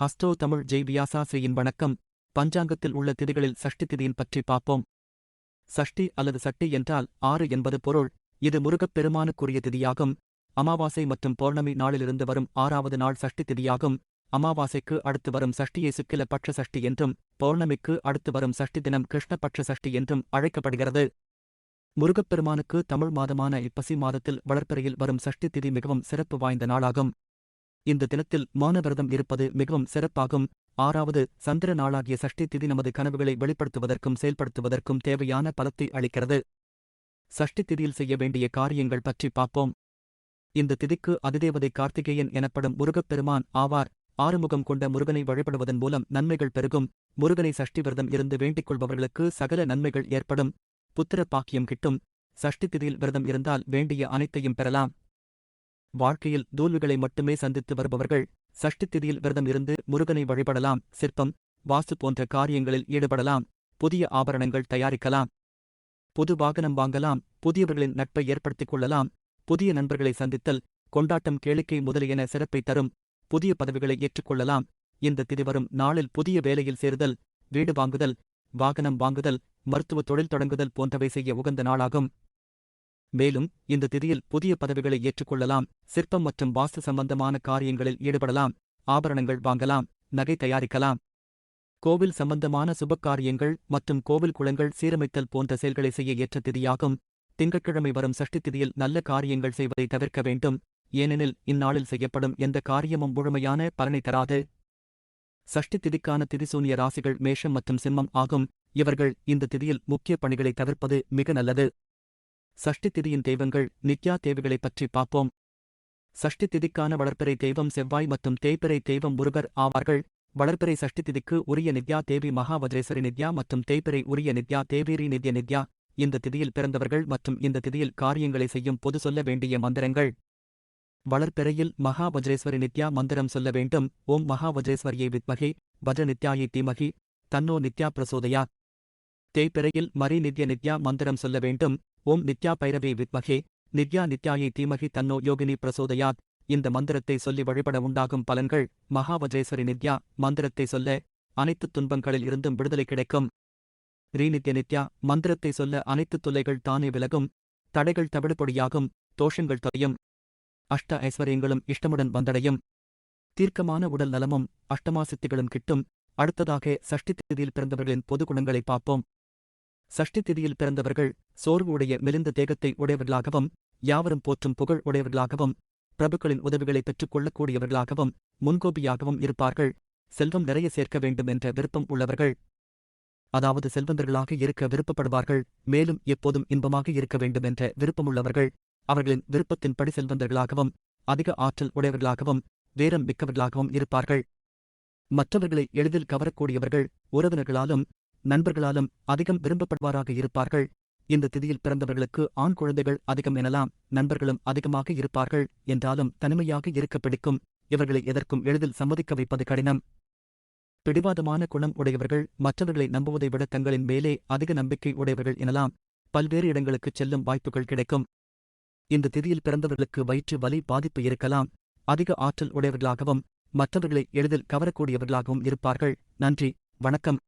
ஹஸ்டோ தமிழ் ஜெய் வியாசாசிரியின் வணக்கம். பஞ்சாங்கத்தில் உள்ள திதிகளில் சஷ்டி திதியின் பற்றி பார்ப்போம். சஷ்டி அல்லது சட்டி என்றால் ஆறு என்பது பொருள். இது முருகப் பெருமானுக்குரிய திதியாகும். அமாவாசை மற்றும் பௌர்ணமி நாளிலிருந்து வரும் ஆறாவது நாள் சஷ்டி திதியாகும். அமாவாசைக்கு அடுத்து வரும் சஷ்டியை சுக்கில பட்ச சஷ்டி என்றும் பௌர்ணமிக்கு அடுத்து வரும் சஷ்டி தினம் கிருஷ்ணபட்ச சஷ்டி என்றும் அழைக்கப்படுகிறது. முருகப்பெருமானுக்கு தமிழ் மாதமான இப்பசி மாதத்தில் வளர்ப்பிறையில் வரும் சஷ்டி திதி மிகவும் சிறப்பு வாய்ந்த நாளாகும். இந்த தினத்தில் மௌனவிரதம் இருப்பது மிகவும் சிறப்பாகும். ஆறாவது சந்திர நாளாகிய சஷ்டி திதி நமது கனவுகளை வெளிப்படுத்துவதற்கும் செயல்படுத்துவதற்கும் தேவையான பலத்தை அளிக்கிறது. சஷ்டி திதியில் செய்ய வேண்டிய காரியங்கள் பற்றி பார்ப்போம். இந்த திதிக்கு அதிதேவதை கார்த்திகேயன் எனப்படும் முருகப்பெருமான் ஆவார். ஆறுமுகம் கொண்ட முருகனை வழிபடுவதன் மூலம் நன்மைகள் பெருகும். முருகனை சஷ்டி விரதம் இருந்து வேண்டிக் கொள்பவர்களுக்கு சகல நன்மைகள் ஏற்படும். புத்திர பாக்கியம் கிட்டும். சஷ்டி திதியில் விரதம் இருந்தால் வேண்டிய அனைத்தையும் பெறலாம். வாழ்க்கையில் தோல்விகளை மட்டுமே சந்தித்து வருபவர்கள் சஷ்டி திதியில் விரதம் இருந்து முருகனை வழிபடலாம் சிற்பம் வாஸ்து போன்ற காரியங்களில் ஈடுபடலாம் புதிய ஆபரணங்கள் தயாரிக்கலாம் புது வாகனம் வாங்கலாம் புதியவர்களின் நட்பை ஏற்படுத்திக் கொள்ளலாம் புதிய நண்பர்களை சந்தித்தல் கொண்டாட்டம் கேளிக்கை முதலியன சிறப்பை தரும் புதிய பதவிகளை ஏற்றுக்கொள்ளலாம் இந்த திதி வரும் நாளில் புதிய வேலையில் சேருதல் வீடு வாங்குதல் வாகனம் வாங்குதல் மருத்துவ தொழில் தொடங்குதல் போன்றவை செய்ய உகந்த நாளாகும். மேலும் இந்த திதியில் புதிய பதவிகளை ஏற்றுக்கொள்ளலாம் சிற்பம் மற்றும் வாஸ்து சம்பந்தமான காரியங்களில் ஈடுபடலாம் ஆபரணங்கள் வாங்கலாம் நகை தயாரிக்கலாம். கோவில் சம்பந்தமான சுபக்காரியங்கள் மற்றும் கோவில் குளங்கள் சீரமைத்தல் போன்ற செயல்களை செய்ய ஏற்ற திதியாகும். திங்கட்கிழமை வரும் சஷ்டி திதியில் நல்ல காரியங்கள் செய்வதை தவிர்க்க வேண்டும். ஏனெனில் இந்நாளில் செய்யப்படும் எந்த காரியமும் முழுமையான பலனை தராது. சஷ்டி திதிக்கான திதிசூனிய ராசிகள் மேஷம் மற்றும் சிம்மம் ஆகும். இவர்கள் இந்த திதியில் முக்கிய பணிகளை தவிர்ப்பது மிக நல்லது. சஷ்டி திதியின் தெய்வங்கள் நித்யா தேவிகளைப் பற்றி பார்ப்போம். சஷ்டி திதிக்கான வளர்ப்பிறை தெய்வம் செவ்வாய் மற்றும் தேய்பிறை தெய்வம் முருகர் ஆவார்கள். வளர்ப்பிறை சஷ்டி திதிக்கு உரிய நித்யா தேவி மகாவஜேஸ்வரி நித்யா மற்றும் தேய்பிறை உரிய நித்யா தேவீரி நித்ய நித்யா இந்த திதியில் பிறந்தவர்கள் மற்றும் இந்த திதியில் காரியங்களை செய்யும் பொது சொல்ல வேண்டிய மந்திரங்கள். வளர்ப்பிறையில் மகாவஜ்ரேஸ்வரி நித்யா மந்திரம் சொல்ல வேண்டும். ஓம் மகாவஜ்ரேஸ்வரியை வித்மகி வஜ்ர நித்யாயை தீமகி தன்னோ நித்யா பிரசோதயா. தேய்பிறையில் மரி நித்ய நித்யா மந்திரம் சொல்ல வேண்டும். ஓம் நித்யா பைரவே வித்மகே. நித்யா நித்யாயை தீமகி தன்னோ யோகினி பிரசோதயாத். இந்த மந்திரத்தை சொல்லி வழிபட உண்டாகும் பலன்கள் மகாவஜேஸ்வரி நித்யா மந்திரத்தை சொல்ல அனைத்து துன்பங்களில் இருந்தும் விடுதலை கிடைக்கும். ரீநித்ய நித்யா மந்திரத்தை சொல்ல அனைத்து தொல்லைகள் தானே விலகும். தடைகள் தவிடுபொடியாகும் தோஷங்கள் தொலையும். அஷ்ட ஐஸ்வர்யங்களும் இஷ்டமுடன் வந்தடையும். தீர்க்கமான உடல் நலமும் அஷ்டமாசித்திகளும் கிட்டும். அடுத்ததாக சஷ்டி திதியில் பிறந்தவர்களின் பொது குணங்களை பார்ப்போம். சஷ்டி திதியில் பிறந்தவர்கள் சோர்வு உடைய மெலிந்த தேகத்தை உடையவர்களாகவும் யாவரும் போற்றும் புகழ் உடையவர்களாகவும் பிரபுக்களின் உதவிகளை பெற்றுக் கொள்ளக்கூடியவர்களாகவும் முன்கோபியாகவும் இருப்பார்கள். செல்வம் நிறைய சேர்க்க வேண்டும் என்ற விருப்பம் உள்ளவர்கள் அதாவது செல்வந்தர்களாக இருக்க விருப்பப்படுவார்கள். மேலும் எப்போதும் இன்பமாக இருக்க வேண்டும் என்ற விருப்பமுள்ளவர்கள் அவர்களின் விருப்பத்தின்படி செல்வந்தர்களாகவும் அதிக ஆற்றல் உடையவர்களாகவும் வேரம் மிக்கவர்களாகவும் இருப்பார்கள். மற்றவர்களை எளிதில் கவரக்கூடியவர்கள் உறவினர்களாலும் நண்பர்களாலும் அதிகம் விரும்பப்படுவாராக இருப்பார்கள். இந்த திதியில் பிறந்தவர்களுக்கு ஆண் குழந்தைகள் அதிகம் எனலாம் நண்பர்களும் அதிகமாக இருப்பார்கள் என்றாலும் தனிமையாக இருக்க பிடிக்கும். இவர்களை எதற்கும் எளிதில் சம்மதிக்க வைப்பது கடினம். பிடிவாதமான குணம் உடையவர்கள் மற்றவர்களை நம்புவதை விட தங்களின் மேலே அதிக நம்பிக்கை உடையவர்கள் எனலாம். பல்வேறு இடங்களுக்குச் செல்லும் வாய்ப்புகள் கிடைக்கும். இந்த திதியில் பிறந்தவர்களுக்கு வயிற்று வலி பாதிப்பு இருக்கலாம். அதிக ஆற்றல் உடையவர்களாகவும் மற்றவர்களை எளிதில் கவரக்கூடியவர்களாகவும் இருப்பார்கள். நன்றி வணக்கம்.